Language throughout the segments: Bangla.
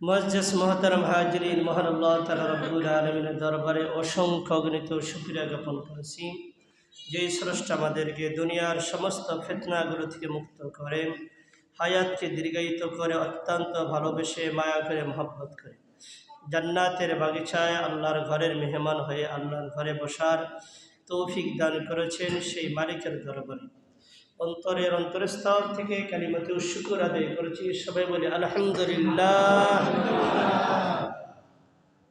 মসজিদ মহতারাম হাজরিন মহান আল্লাহ তালা রব্বুল আলমিনের দরবারে অসংখ্য গণিত সুক্রিয়া জ্ঞাপন করেছি। যে স্রষ্টা আমাদেরকে দুনিয়ার সমস্ত ফেতনাগুলো থেকে মুক্ত করেন হায়াতকে দীর্ঘায়িত করে, অত্যন্ত ভালোবেসে মায়া করে, মহব্বত করে। জান্নাতের বাগিচায় আল্লাহর ঘরের মেহমান হয়ে আল্লাহর ঘরে বসার তৌফিক দান করেছেন সেই মালিকের দরবারে। অন্তরের অন্তরস্থল থেকে কালিমাতে শুকুর আদায় করেছি। সবাই বলে, আলহামদুলিল্লাহ।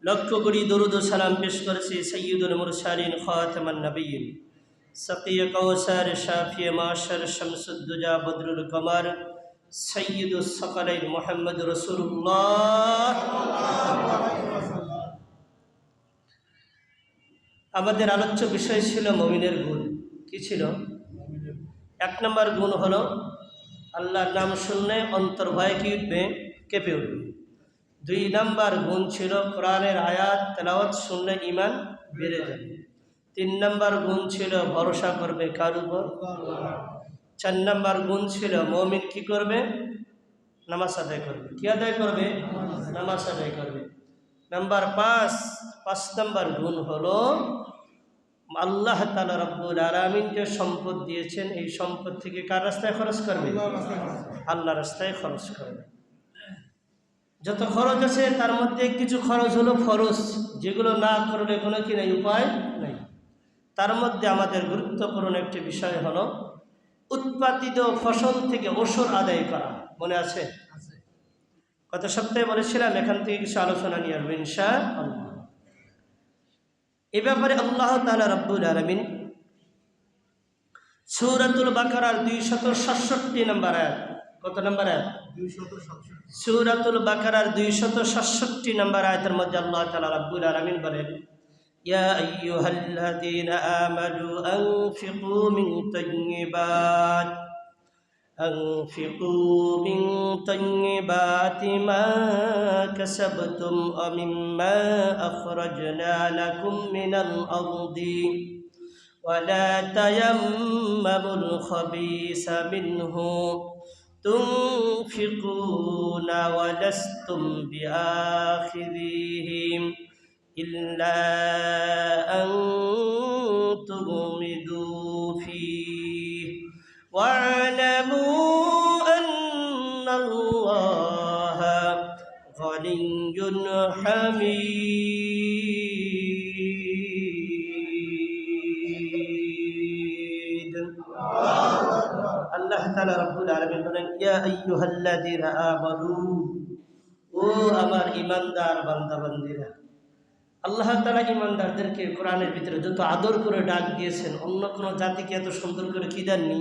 লক্ষ কোটি দরুদ সালাম পেশ করেছি সৈয়দুল মুরসালিন খাতামান নবীন সকিয় কৌসার শাফিয়ে মাশার, শামসুদ্দুজা, বদরুল কমার সৈয়দুল সকলাইন মোহাম্মদ রসুল্লাহ আমাদের আলোচ্য বিষয় ছিল মমিনের গুণ। কি ছিল? এক নম্বর গুণ হল আল্লাহর নাম শুনলে অন্তর ভয় কি উঠবে? কেঁপে উঠবে। দুই নম্বর গুণ ছিল কোরআনের আয়াত, তেলাওয়াত শুনলে ইমান বেড়ে যাবে। তিন নম্বর গুণ ছিল ভরসা করবে কার উপর? চার নম্বর গুণ ছিল মমিন কি করবে? নামাজ আদায় করবে। কি আদায় করবে? নামাজ আদায় করবে। নাম্বার পাঁচ পাঁচ নম্বর গুণ হলো আল্লাহ তালা রব্বুল আলমিন যে সম্পদ দিয়েছেন এই সম্পদ থেকে কার রাস্তায় খরচ করবে? আল্লাহ রাস্তায় খরচ করবে। যত খরচ আছে তার মধ্যে কিছু খরচ হলো ফরজ যেগুলো না করলে কোনো কি নেই উপায় নেই। তার মধ্যে আমাদের গুরুত্বপূর্ণ একটি বিষয় হলো উৎপাদিত ফসল থেকে ওষুধ আদায় করা। মনে আছে? গত সপ্তাহে বলেছিলাম এখান থেকে কিছু আলোচনা নিয়ে আসব ইনশা আল্লাহ এ ব্যাপারে আল্লাহ তালা রব্বুল আলমিন সৌরাতুল বাকারার দুইশত সাতষট্টি নম্বর আয়াত কত নম্বর আয়াত সৌরাতুল বাকারার দুইশত সাতষট্টি নম্বর আয়াতের মধ্যে আল্লাহ তালা রব্বুল আলমিন বলেন يا أيها الذين آمنوا أنفقوا من طيبات أنفقوا من طيبات ما كسبتم ومما أخرجنا لكم من الأرض. ولا تيمموا الخبيث منه. تنفقون ولستم بآخذيهم إلا أن تغمدوا واعلموا أن الله غني حميد আল্লাহ তাআলা রব্বুল আলামিন বলেন ইয়া আইয়ুহাল্লাযীনা আমানু ও আমার ঈমানদার বান্দা বান্দীরা আল্লাহ তাআলা ঈমানদারদেরকে কোরআনের ভিতরে যত আদর করে ডাক দিয়েছেন অন্য কোনো জাতিকে এত সুন্দর করে কি দেননি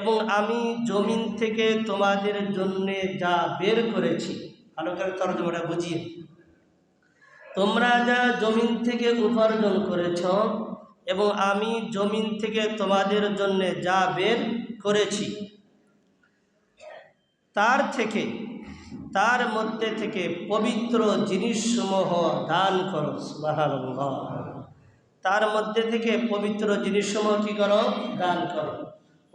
এবং আমি জমিন থেকে তোমাদের জন্যে যা বের করেছি, ভালো করে তর্জমাটা বুঝিয়ে। তোমরা যা জমিন থেকে উপার্জন করেছ এবং আমি জমিন থেকে তোমাদের জন্য যা বের করেছি, তার থেকে, তার মধ্যে থেকে পবিত্র জিনিসসমূহ দান করো তার মধ্যে থেকে পবিত্র জিনিসসমূহ কী করো? দান করো।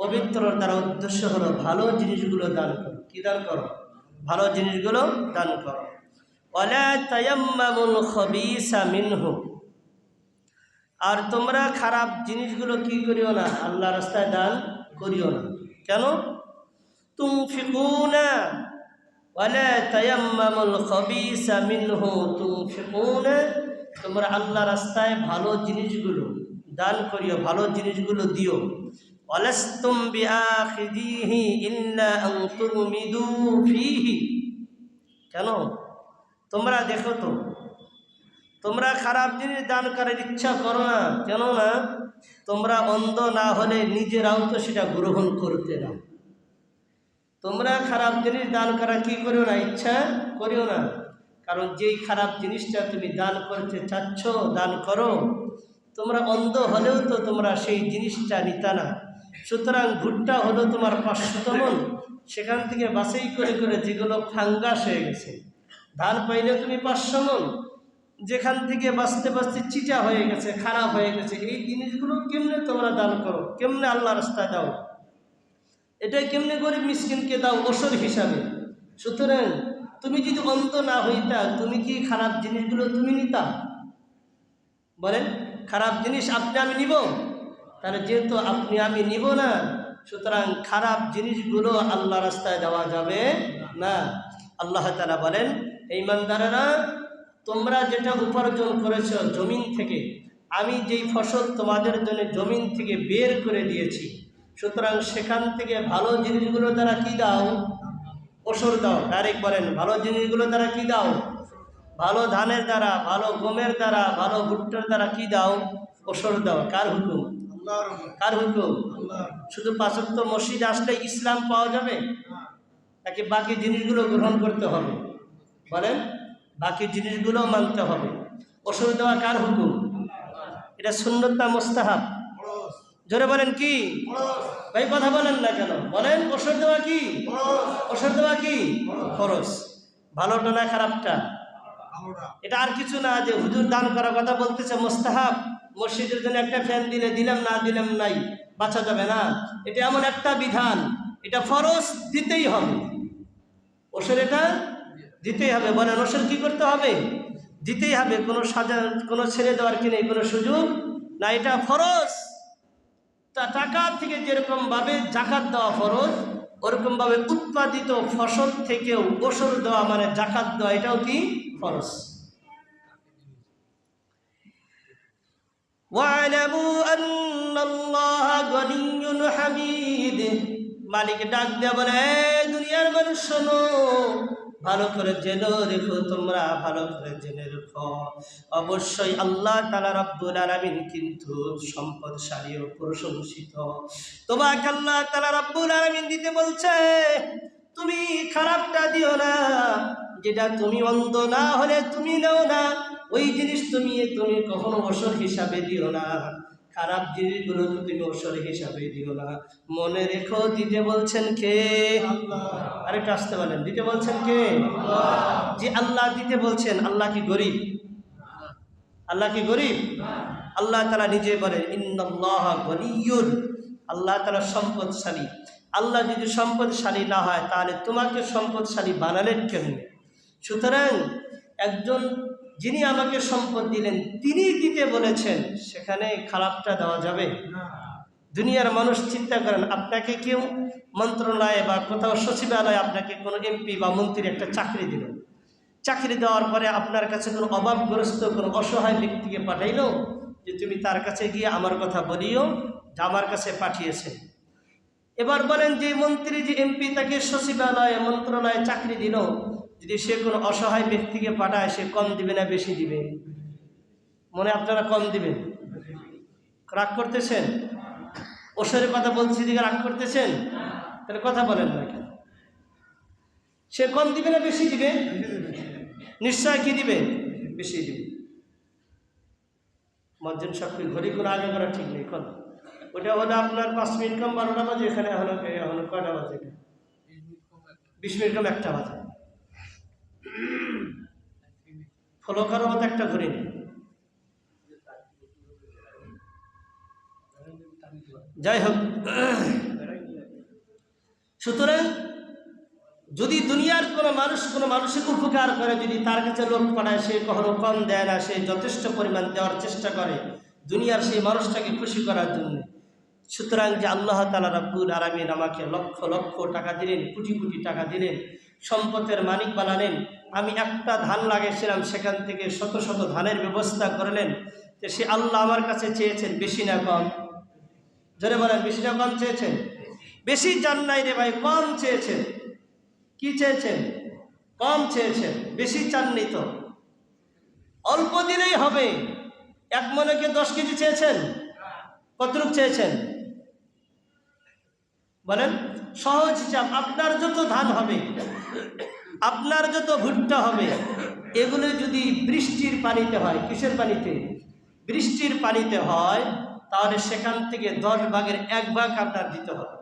পবিত্র তার উদ্দেশ্য হলো ভালো জিনিসগুলো দান করো। কী দান করো? ভালো জিনিসগুলো দান করো। ওয়ালা আর তোমরা খারাপ জিনিসগুলো কি করিও না? আল্লাহ রাস্তায় দান করিও না। কেন? ওয়ালা খবিসা মিনহু। তুমফিকুনা। তোমরা আল্লাহ রাস্তায় ভালো জিনিসগুলো দান করিও, ভালো জিনিসগুলো দিও। ওয়ালাস্তুম বিআখিদিহি ইল্লা আন তুমিদু ফিহি। কেন? তোমরা দেখো তো, তোমরা খারাপ জিনিস দান করার ইচ্ছা করো না, কেন না? তোমরা অন্ধ না হলে নিজেরাও তো সেটা গ্রহণ করতে না। তোমরা খারাপ জিনিস দান করা কি করিও না, ইচ্ছা করিও না। কারণ যেই খারাপ জিনিসটা তুমি দান করতে চাচ্ছ, দান করো, তোমরা অন্ধ হলেও তো তোমরা সেই জিনিসটা নিতা না। সুতরাং ভুট্টা হলো তোমার পাঁচশতম সেখান থেকে বাছাই করে করে যেগুলো ফাঙ্গাস হয়ে গেছে, ধান পাইলে তুমি পাঁচশো মন যেখান থেকে বাঁচতে বাঁচতে চিটা হয়ে গেছে, খারাপ হয়ে গেছে, এই জিনিসগুলো কেমনে তোমরা দান করো? কেমনে আল্লাহ রাস্তায় দাও? এটাই কেমনে গরিব মিসকিনকে দাও ওষুধ হিসাবে? সুতরাং তুমি যদি অন্ত না হইতা, তুমি কি খারাপ জিনিসগুলো তুমি নিতা? বলেন, খারাপ জিনিস আপনি আমি নিব? তাহলে যেহেতু আপনি, আমি নিব না, সুতরাং খারাপ জিনিসগুলো আল্লাহ রাস্তায় দেওয়া যাবে না। আল্লাহ তারা বলেন এই মানদারেরা তোমরা যেটা উপার্জন করেছ জমিন থেকে, আমি যেই ফসল তোমাদের জন্য জমিন থেকে বের করে দিয়েছি, সুতরাং সেখান থেকে ভালো জিনিসগুলো দ্বারা কি দাও? ওসর দাও। ডাইরেক্ট বলেন, ভালো জিনিসগুলো দ্বারা কি দাও? ভালো ধানের দ্বারা, ভালো গমের দ্বারা, ভালো ভুট্টার দ্বারা কি দাও? ওসর দাও। কার হুকুম? কার হুকুম? শুধু পাঁচক্ত মসজিদ আসলে ইসলাম পাওয়া যাবে? নাকি বাকি জিনিসগুলো গ্রহণ করতে হবে? বলেন বাকি জিনিসগুলো মানতে হবে। ওষুধ দেওয়া কার হুকুম? এটা সুন্নত না মোস্তাহাব? জোরে বলেন কি? ভাই কথা বলেন না কেন? বলেন ওষুধ দেওয়া কি? ওষুধ দেওয়া কি? খরচ ভালোটা না খারাপটা? এটা আর কিছু না যে হুজুর দান করার কথা বলতেছে মোস্তাহাব। মসজিদের জন্য একটা ফ্যান দিলে দিলাম, না দিলাম নাই, বাঁচা যাবে না। এটা এমন একটা বিধান, এটা ফরজ দিতেই হবে। ওষুধ এটা দিতেই হবে। বলেন, ওষুধ কি করতে হবে? দিতেই হবে। কোনো সাজা, কোনো ছেড়ে দেওয়ার কি নেই, কোনো সুযোগ না এটা ফরজ। তা টাকা থেকে যেরকমভাবে জাকাত দেওয়া ফরজ, ওরকমভাবে উৎপাদিত ফসল থেকেও ওষুধ দেওয়া মানে জাকাত দেওয়া, এটাও কি ফরজ? واعلموا أن الله غني حميد মালিক ডাক দেয়া বলে "এই দুনিয়ার মানুষ শোনো ভালো করে জেনে রেখো তোমরা ভালো করে জেনে রেখো অবশ্যই আল্লাহ তালা রব্বুল আলামিন কিন্তু সম্পদশালী ও প্রশংসিত তোমাকে আল্লাহ তালা রব্বুল আলামিন দিতে বলছে তুমি খারাপটা দিও না যেটা তুমি অন্ধ না হলে তুমি নাও না ওই জিনিস তুমি তুমি কখনো ওষুধ হিসাবে দিও না। খারাপ জিনিসগুলো তুমি ওষুধ হিসাবে দিও না। মনে রেখো দিতে বলছেন কে? আরেকটা আসতে বলেন দিতে বলছেন কে? যে আল্লাহ দিতে বলছেন আল্লাহ কি গরিব? আল্লাহ কি গরিব? আল্লাহ তারা নিজে বলেন ইন্নাল্লাহ গনিয়ুন। আল্লাহ তারা সম্পদশালী। আল্লাহ যদি সম্পদশালী না হয় তাহলে তোমাকে সম্পদশালী বানালেন কেমনে? সুতরাং একজন যিনি আমাকে সম্পদ দিলেন তিনি দিতে বলেছেন সেখানে খারাপটা দেওয়া যাবে। দুনিয়ার মানুষ চিন্তা করেন আপনাকে কেউ মন্ত্রণালয়ে বা কোথাও সচিবালয়ে আপনাকে কোনো এমপি বা মন্ত্রী একটা চাকরি দিলেন চাকরি দেওয়ার পরে আপনার কাছে কোনো অভাবগ্রস্ত কোনো অসহায় ব্যক্তিকে পাঠাইল যে তুমি তার কাছে গিয়ে আমার কথা বলিও যে আমার কাছে পাঠিয়েছে। এবার বলেন যে মন্ত্রী যে এমপি তাকে সচিবালয়ে মন্ত্রণালয়ে চাকরি দিল যদি সে কোনো অসহায় ব্যক্তিকে পাঠায়, সে কম দিবে না বেশি দিবে? মনে আপনারা কম দিবেন? রাগ করতেছেন? ওষুধের কথা বলছি দিকে রাগ করতেছেন? তাহলে কথা বলেন না কেন? সে কম দিবে না বেশি দিবে? নিশ্চয় কি দিবে? বেশি দিবে। মজ্জন সবকে ঘড়ি কোনো আগে করা ঠিক নেই, কোন। ওটা হলো আপনার পাঁচ মিনিট কম, বারোটা বাজে, এখানে এখনও এখনও কয়টা বাজে? বিশ মিনিট কম, একটা বাজে। ফলো করার মতো একটা ঘড়ি নেই যাই হোক, সুতরাং যদি দুনিয়ার কোনো মানুষ কোনো মানুষের উপকার করে, যদি তার কাছে লোক পাঠায়, সে কখনো কম দেয় না, সে যথেষ্ট পরিমাণ দেওয়ার চেষ্টা করে দুনিয়ার সেই মানুষটাকে খুশি করার জন্য। সুতরাং যে আল্লাহ তালা রাব্বুল আলমিন আমাকে লক্ষ লক্ষ টাকা দিলেন, কোটি কোটি টাকা দিলেন, সম্পদের মালিক বানালেন আমি একটা ধান লাগিয়েছিলাম, সেখান থেকে শত শত ধানের ব্যবস্থা করলেন। যে সে আল্লাহ আমার কাছে চেয়েছেন, বেশি না কম। জোরে বলেন, বেশি না কম চেয়েছেন? বেশি চান নাই রে ভাই, কম চেয়েছেন। কি চেয়েছেন? কম চেয়েছেন, বেশি চাননি তো। অল্প দিলেই হবে। এক মনেকে দশ কেজি চেয়েছেন? কতটুক চেয়েছেন? বলেন, সহজ হিসাব, আপনার যত ধান হবে আপনার যত ভুট্টা হবে, এগুলো যদি বৃষ্টির পানিতে হয়, কিসের পানিতে? বৃষ্টির পানিতে হয়, তাহলে সেখান থেকে দশ ভাগের এক ভাগ আপনার দিতে হবে।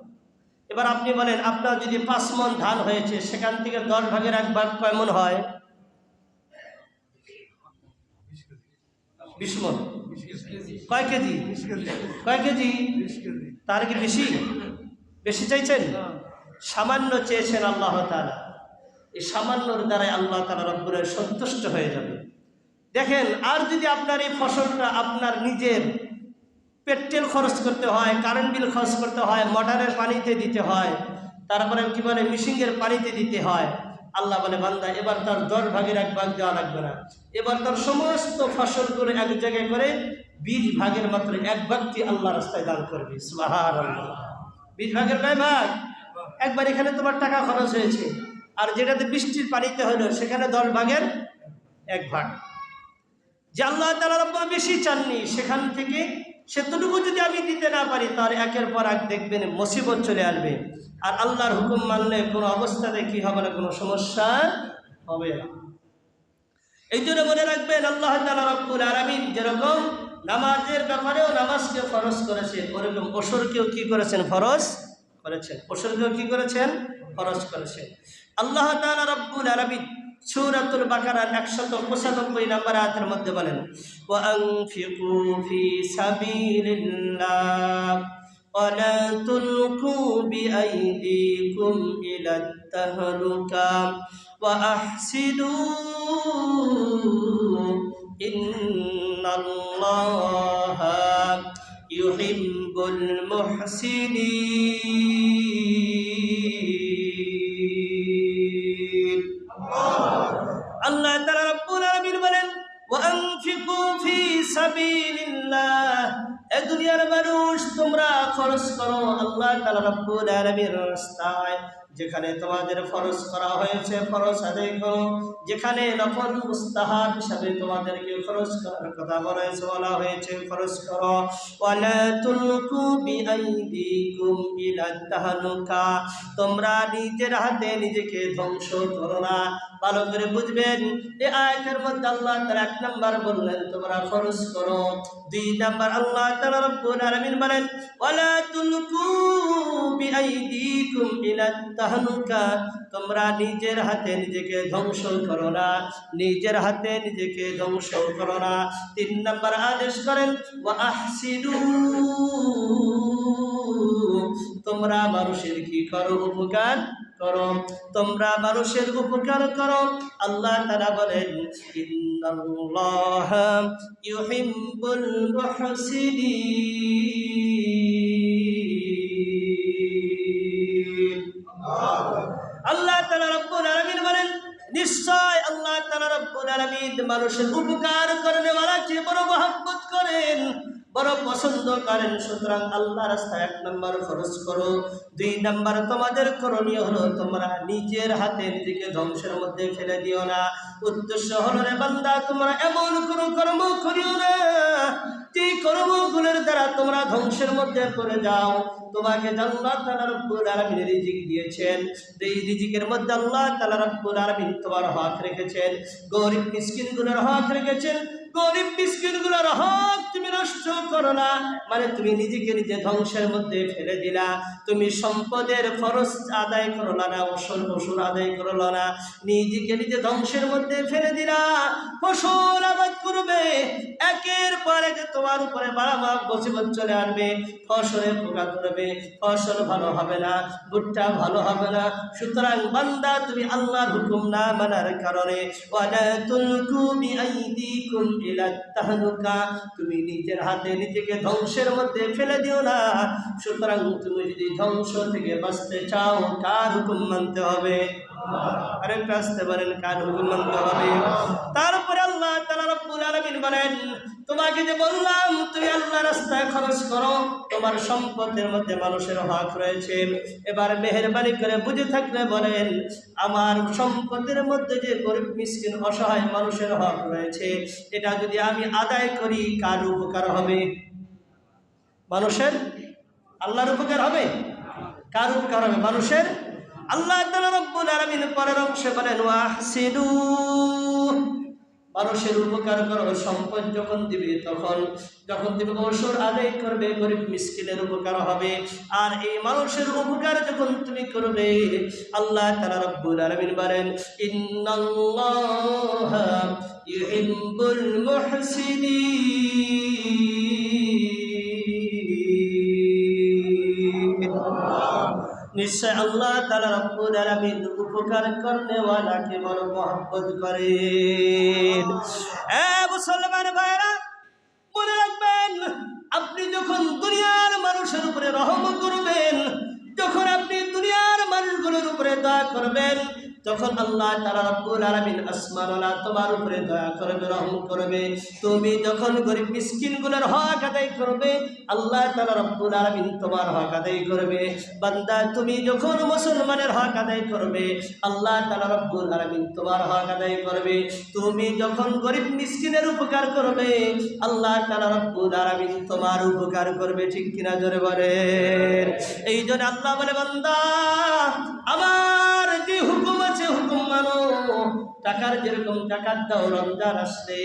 এবার আপনি বলেন, আপনার যদি পাঁচ মন ধান হয়েছে, সেখান থেকে দশ ভাগের এক ভাগ কয় মন হয়? বিশ মন। কয় কেজি? কয় কেজি? তার কি বেশি? বেশি চাইছেন? সামান্য চেয়েছেন আল্লাহ তালা এই সামান্যর দ্বারাই আল্লাহ তালা রব্বুরের সন্তুষ্ট হয়ে যাবে। দেখেন, আর যদি আপনার এই ফসলটা আপনার নিজের পেট্রোল খরচ করতে হয়, কারেন্ট বিল খরচ করতে হয়, মোটরের পানিতে দিতে হয়, তারপরে কি বলে মিশিংয়ের পানিতে দিতে হয়, আল্লাহ বলে, বান্দা, এবার তার দশ ভাগের এক ভাগ দেওয়া লাগবে না। এবার তার সমস্ত ফসলগুলো এক জায়গায় করে বিশ ভাগের মাত্র এক ভাগটি আল্লাহ রাস্তায় দান করবে। বিশ ভাগের কয় ভাগ? একবার এখানে তোমার টাকা খরচ হয়েছে। আর যেটাতে বৃষ্টির পানিতে হলো, সেখানে দশ ভাগের এক ভাগ। যে আল্লাহ তালা রব্বর বেশি চাননি, সেখান থেকে সেতটুকু যদি আমি দিতে না পারি তার একের পর এক দেখবেন মুসিবত চলে আসবে। আর আল্লাহর হুকুম মানলে কোনো অবস্থাতে কি হবে না, কোনো সমস্যা হবে না। এই জন্য মনে রাখবেন, আল্লাহ তালা রব্বুল আলমিন যেরকম নামাজের ব্যাপারেও নামাজকে ফরজ করেছেন, ওরকম ওসরকেও কি করেছেন? ফরজ করেছেন। ওসরকেও কি করেছেন? ফরজ করেছেন। আল্লাহ তালা রব্বুল আরবিন সৌরাতুল বাকারার একশত পঁচানব্বই নম্বর আয়াতের মধ্যে বলেন ولا تلقوا بأيديكم إلى التهلكة وأحسنوا إن الله يحب المحسنين আল্লাহ তাআলা রব্বুল আলামিন বলেন মানুষ, তোমরা খরচ করো আল্লাহ তাআলা যেখানে তোমাদের ফরজ করা হয়েছে ফরজ আদায় করো। যেখানে নফল, মুস্তাহাব হিসাবে তোমাদেরকে ফরজ করার কথা বলা হয়েছে বলা হয়েছে ফরজ করো। ওয়ালা তোমরা নিজের হাতে নিজেকে ধ্বংস করো না। ভালো করে বুঝবেন এই আয়াতের মধ্যে আল্লাহ তাআলা এক নাম্বার বললেন, তোমরা ফরজ করো। দুই নাম্বার, আল্লাহ তাআলা রব্বুল আলামিন বলেন, ওয়ালা তুলকু বিআইদিকুম ইলা তোমরা নিজের হাতে নিজেকে ধ্বংস করো না, নিজের হাতে নিজেকে ধ্বংস করো না। তিন নাম্বার আদেশ করেন ওয়া আহসিনু তোমরা মানুষের কি করো? উপকার করো। তোমরা মানুষের উপকার করো। আল্লাহ তারা বলেন ইউহিব্বুল আল্লাহ তাআলা রব্বুল আলামিন বলেন, নিশ্চয় আল্লাহ তাআলা রব্বুল আলামিন মানুষের উপকার করেন ওয়ালাকে বড় মহব্বত করেন। বড় পছন্দ করেন, সুতরাং আল্লাহ রাস্তায় এক নম্বর খরচ করো। দুই নম্বর, তোমাদের করণীয় হলো তোমরা নিজের হাতে নিজেকে ধ্বংসের মধ্যে ফেলে দিও না। উদ্দেশ্য হলো রে বান্দা, তোমরা এমন কোনো কর্ম করিও না যে কর্মগুলোর দ্বারা তোমরা ধ্বংসের মধ্যে পড়ে যাও। তোমাকে আল্লাহ তাআলা রব্বুল দিয়েছেন। এই রিজিকের মধ্যে আল্লাহ তাআলা রব্বুল তোমার হক রেখেছেন, গরিব মিসকিনগুলোর হক রেখেছেন গরিব মিসকিনগুলোর হক তুমি নষ্ট করো না। মানে তুমি নিজেকে নিজে ধ্বংসের মধ্যে ফেলে দিলা। তুমি সম্পদের খরচ আদায় করলা না ওসর ওসুর আদায় করলা না। নিজেকে নিজে ধ্বংসের মধ্যে ফেলে দিলা। ফসল আবাদ করবে। একের পর এক তোমার উপরে বাড়ামা মুসিবত চলে আসবে। ফসলে পোকা করবে ফসল ভালো হবে না, ভুট্টা ভালো হবে না। সুতরাং বান্দা, তুমি আল্লাহর হুকুম না মানার কারণে, ওয়ালা তুলকু বিআইদিকুম তুমি নিজের হাতে নিজেকে ধ্বংসের মধ্যে ফেলে দিও না। সুতরাং তুমি যদি ধ্বংস থেকে বাঁচতে চাও, কার হুকুম মানতে হবে? আরেকটা আসতে পারেন, কার হুকুম মানতে হবে? তারপরে আল্লাহ তালা রব্বুল আলমিন বলেন তোমাকে যে বললাম, তুমি আল্লাহ রাস্তায় খরচ করো, তোমার সম্পদের মধ্যে মানুষের হক রয়েছে। এবার মেহরবানি করে বুঝে থাকলে বলেন, আমার সম্পদের মধ্যে যে গরিব, মিসকিন, অসহায় মানুষের হক রয়েছে, এটা যদি আমি আদায় করি, কার উপকার হবে? মানুষের আল্লাহর উপকার হবে? কার উপকার হবে? মানুষের আল্লাহ রব্বুল আলামিন পরের অংশে বলেন, ওয়াহসিনু। মানুষের উপকার করো সম্পদ যখন দিবে, তখন, যখন তুমি অবসর আদায় করবে, গরিব মিসকিনের উপকার হবে। আর এই মানুষের উপকার যখন তুমি করবে, আল্লাহ তারা রব্বুল আলমিন বলেন, ইন্নাল্লাহ ইউহিব্বুল মুহসিনিন। নিশ্চয় আল্লাহ তালা রব্বুল আলামিন উপকার করনেওয়ালাকে বড় মহব্বত করেন। এ মুসলমান ভাইরা মনে রাখবেন, আপনি যখন দুনিয়ার তখন আল্লাহ আসমানুল্লাহ তোমার উপরে দয়া করবে রহম করবে। তুমি যখন গরিব মিসকিনগুলোর হক আদায় করবে, আল্লাহ তাআলা রব্বুল আলামিন তোমার হক আদায় করবে। বান্দা, তুমি যখন মুসলমানের হক আদায় করবে, আল্লাহ তাআলা রব্বুল আলামিন তোমার হক আদায় করবে। তুমি যখন গরিব মিসকিনের উপকার করবে, আল্লাহ তাআলা রব্বুল আলামিন তোমার উপকার করবে। ঠিক কিনা জোরে বলেন? এই জন্য আল্লাহ বলে, বান্দা, আমার যে হুকুম আছে হুকুম মানো, টাকার যেরকম টাকার দাও, রমজান আসলে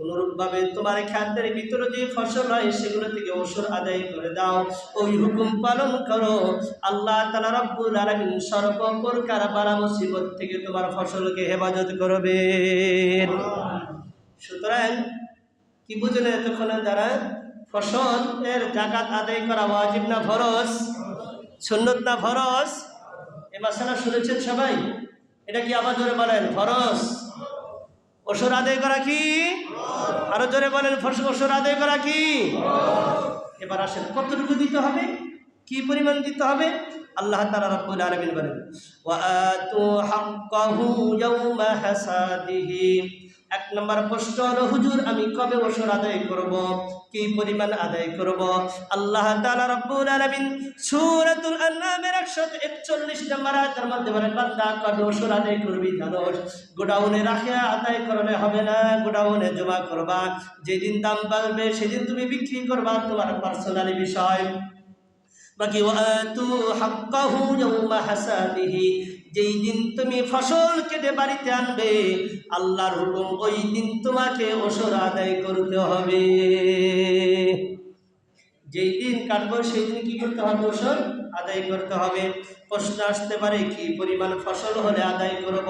অনুরূপভাবে তোমার খাদ্যের ভিতরে যে ফসল হয়, সেগুলো থেকে ওষুধ আদায় করে দাও। ওই হুকুম পালন করো। আল্লাহ তালা রব্বুল আলমিন সর্বপ্রকার বারা মুসিবত থেকে তোমার ফসলকে হেফাজত করবে। সুতরাং কি বুঝলে এতক্ষণ দ্বারা ফসল এর জাকাত আদায় করা ওয়াজিব না ফরজ? সুন্নত না ফরজ? এ মাসালা শুনেছেন সবাই? এটা কি আবার জোরে বলেন? ফরস ওষুধ আদায় করা কি? আরও জোরে বলেন ওষুধ আদায় করা কি? এবার আসেন, কতটুকু দিতে হবে? কি পরিমাণ দিতে হবে? আল্লাহ তালা বলেন এক নম্বর প্রশ্ন হলো, হুজুর, আমি কবে ওষুধ আদায় করব? কি পরিমাণ আদায় করব? আল্লাহ তাআলা রাব্বুল আলামিন সূরাতুল আনআমের 141 নম্বর আয়াতের মধ্যে বলেন, বান্দা, কবে আদায় করবি গোডাউনে রাখিয়া আদায় হবে না, গোডাউনে জমা করবা। যেদিন দাম বাড়বে, সেদিন তুমি বিক্রি করবা। তোমার পার্সোনালি বিষয়। বাকি যেই দিন তুমি ফসল কেটে বাড়িতে আনবে, আল্লাহর হুকুম ওই দিন তোমাকে ওসর আদায় করতে হবে। যেই দিন কাটবো, সেই দিন কি করতে হবে? ওসর আদায় করতে হবে। প্রশ্ন আসতে পারে, কি পরিমাণ ফসল হলে আদায় করব?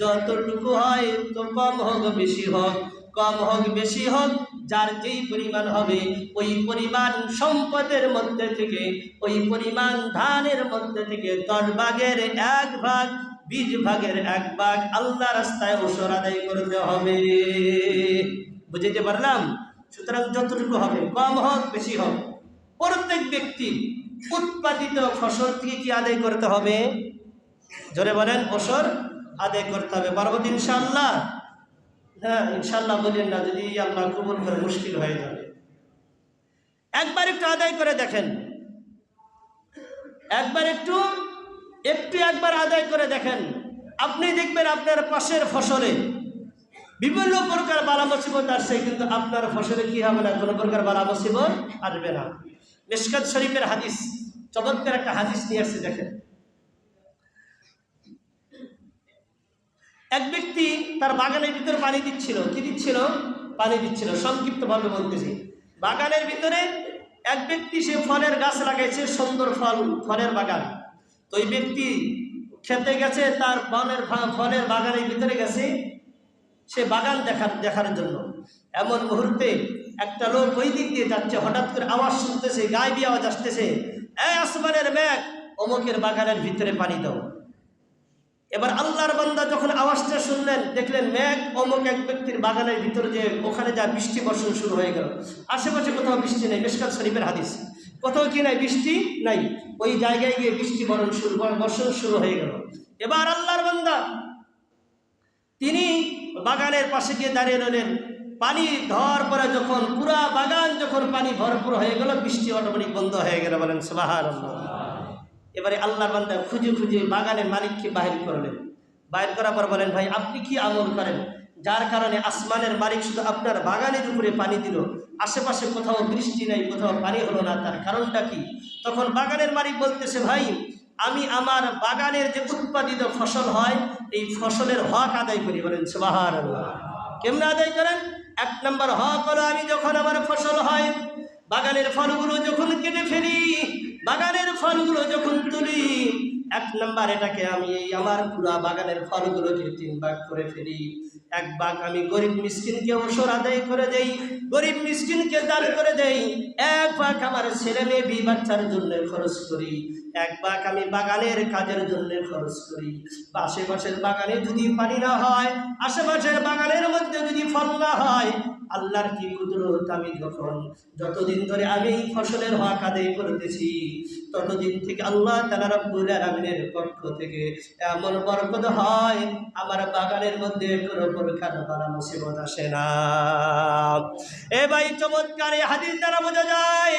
যতটুকু হয় তো কম হোক, বেশি হোক। কম হোক, বেশি হোক যার যেই পরিমাণ হবে, ওই পরিমাণ সম্পদের মধ্যে থেকে, ওই পরিমাণ ধানের মধ্যে থেকে দশ ভাগের এক ভাগ, বিশ ভাগের এক ভাগ আল্লাহ রাস্তায় ওসর আদায় করতে হবে। বুঝতে পারলাম? সুতরাং যতটুকু হবে, কম হোক, বেশি হোক, প্রত্যেক ব্যক্তি উৎপাদিত ফসল থেকে কি আদায় করতে হবে? জোরে বলেন ওসর আদায় করতে হবে। পার্বতী, ইনশাআল্লাহ। হ্যাঁ ইনশাল্লাহ বলেন না, যদি আল্লাহ কবুল করে মুশকিল হয়ে যাবে। একবার একটু আদায় করে দেখেন। একবার একটু একটু একবার আদায় করে দেখেন। আপনি দেখবেন আপনার পাশের ফসলে বিভিন্ন প্রকার বালা মুসিবত আসছে, কিন্তু আপনার ফসলে কি হবে না? কোনো প্রকার বালা মুসিবত আসবে না। মিসকাত শরীফের হাদিস, চমৎকার একটা হাদিস নিয়ে আসছে, দেখেন। এক ব্যক্তি তার বাগানের ভিতরে পানি দিচ্ছিল। কি দিচ্ছিল? পানি দিচ্ছিল। সংক্ষিপ্তভাবে বলতেছি। বাগানের ভিতরে এক ব্যক্তি সে ফলের গাছ লাগাইছে, সুন্দর ফল, ফলের বাগান। তো ওই ব্যক্তি খেতে গেছে, তার বনের ফলের বাগানের ভিতরে গেছে, সে বাগান দেখার দেখার জন্য। এমন মুহূর্তে একটা লোক ওই দিক দিয়ে যাচ্ছে, হঠাৎ করে আওয়াজ শুনতেছে, গায়ে দিয়ে আওয়াজ আসতেছে এ আসমানের ব্যাগ অমুকের বাগানের ভিতরে পানি দাও। এবার আল্লাহর বান্দা যখন আওয়াজটা শুনলেন, দেখলেন মেঘ অমুক এক ব্যক্তির বাগানের ভিতরে যে ওখানে যা বৃষ্টি বর্ষণ শুরু হয়ে গেল। আশেপাশে কোথাও বৃষ্টি নেই, মেশকাত শরীফের হাদিস। কোথাও কি নাই, বৃষ্টি নাই। ওই জায়গায় গিয়ে বৃষ্টি বরণ শুরু, বর্ষণ শুরু হয়ে গেল। এবার আল্লাহর বান্দা, তিনি বাগানের পাশে গিয়ে দাঁড়িয়ে রইলেন। পানি ধর পরে যখন, পুরা বাগান যখন পানি ভরপুর হয়ে গেল, বৃষ্টি অটোমেটিক বন্ধ হয়ে গেল বলেন সুবাহান এবারে আল্লাহর বান্দা খুঁজে খুঁজে বাগানের মালিককে বাহির করলেন। বাইর করার পর বলেন, ভাই, আপনি কি আমল করেন? যার কারণে আসমানের মালিক শুধু আপনার বাগানের উপরে পানি দিল, আশেপাশে কোথাও বৃষ্টি নাই, কোথাও পানি হলো না, তার কারণটা কি? তখন বাগানের মালিক বলতেছে, ভাই, আমি আমার বাগানের যে উৎপাদিত ফসল হয়, এই ফসলের হক আদায় করি। বলেন সুবাহান কেমন আদায় করেন? এক নম্বর হক হলো, আমি যখন আমার ফসল হয় বাগানের ফলগুলো যখন কেটে ফেলি, বাগানের ফলগুলো যখন তুলি, এক নাম্বার এটাকে আমি এই আমার পুরা বাগানের ফলগুলোকে তিন ভাগ করে ফেলি এক ভাগ আমি গরিব মিসকিনকে ওসর আদায় করে দেই, গরিব মিসকিনকে দান করে দেই। এক ভাগ আমার ছেলে মেয়ে বি বাচ্চার জন্য খরচ করি। এক ভাগ আমি বাগানের কাজের জন্য খরচ করি। আশেপাশের বাগানে যদি পানি না হয়, আশেপাশের বাগানের মধ্যে যদি ফল না হয়, আল্লাহর কি কুদরত আমি যখন, যতদিন ধরে আমি এই ফসলের হক আদায় করতেছি, ততদিন থেকে আল্লাহ তালা রব্বুল পক্ষ থেকে এমন বরকত হয়, আমার বাগানের মধ্যে কোনো প্রকার দ্বারা মুসিবত আসে না। এ ভাই চমৎকার হাদিস দ্বারা বোঝা যায়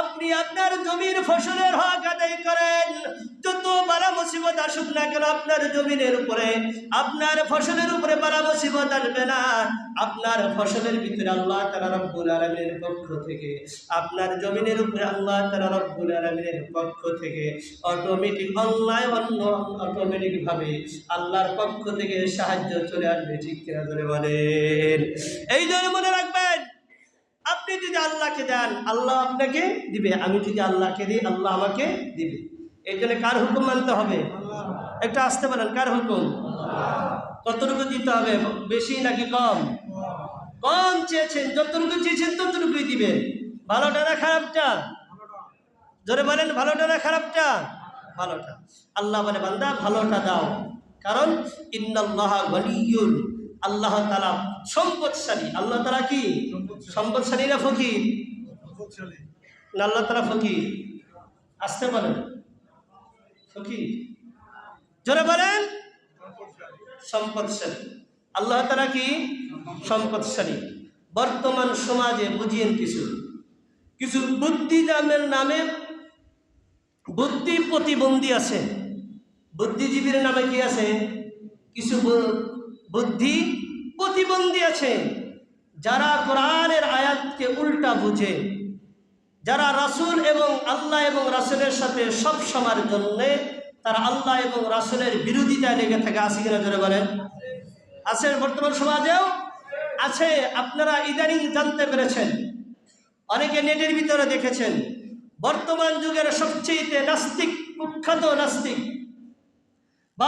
আপনি আপনার জমির ফসলের হক আদায় করেন। যত বালা মুসিবত আসুক না কেন, আপনার জমিনের উপরে, আপনার ফসলের উপরে বালা মুসিবত আসবে না। আপনার ফসলের ভিতরে আল্লাহ তালা রব্বুল আলমিনের পক্ষ থেকে, আপনার জমিনের উপরে আল্লাহ তালা রব্বুল আলমিনের পক্ষ থেকে অটোমেটিক অনলাইন অন্য অটোমেটিক ভাবে আল্লাহর পক্ষ থেকে সাহায্য চলে আসবে। ঠিক কিনা ধরে বলেন। এই জন্য মনে রাখবেন আপনি যদি আল্লাহকে দেন, আল্লাহ আপনাকে দিবে। আমি যদি আল্লাহকে দিই, আল্লাহ আমাকে দিবে। এই জন্য কার হুকুম মানতে হবে? একটু আসতে পারেন কার হুকুম? কতটুকু দিতে হবে? বেশি নাকি কম? কম চেয়েছেন, যতটুকু চেয়েছেন ততটুকুই দিবেন ভালোটা না খারাপটা? জোরে বলেন, ভালোটা না খারাপটা? ভালোটা। আল্লাহ বলে, বান্দা, ভালোটা দাও। কারণ, ইন্নাল্লাহ ওয়ালিয়ুল আল্লাহ তালা সম্পদশালী। আল্লাহ তালা কি? সম্পদশালী। না ফকির? না আল্লাহ তালা ফকির? আসতে বলেন। ফকির। জোরে বলেন। সম্পদশালী। আল্লাহ তালা কি? সম্পদশালী। বর্তমান সমাজে বুঝিয়েন কিছু। কিছু বুদ্ধিজামের নামে বুদ্ধি প্রতিবন্ধী আছে। বুদ্ধিজীবীর নামে কি আছে? কিছু বুদ্ধি প্রতিবন্ধী আছে। যারা কোরআনের আয়াতকে উল্টা বুঝে, যারা রাসূল এবং আল্লাহ এবং রাসূলের সাথে সব সময়ের জন্যে তারা আল্লাহ এবং রাসূলের বিরোধিতায় লেগে থাকে। আছে কিনা জোরে বলেন? আছে বর্তমান সমাজেও? আছে। আপনারা ইদানিং জানতে পেরেছেন। অনেকে নেটের ভিতরে দেখেছেন। বর্তমান যুগের সবচেয়ে নাস্তিক, কুখ্যাত নাস্তিক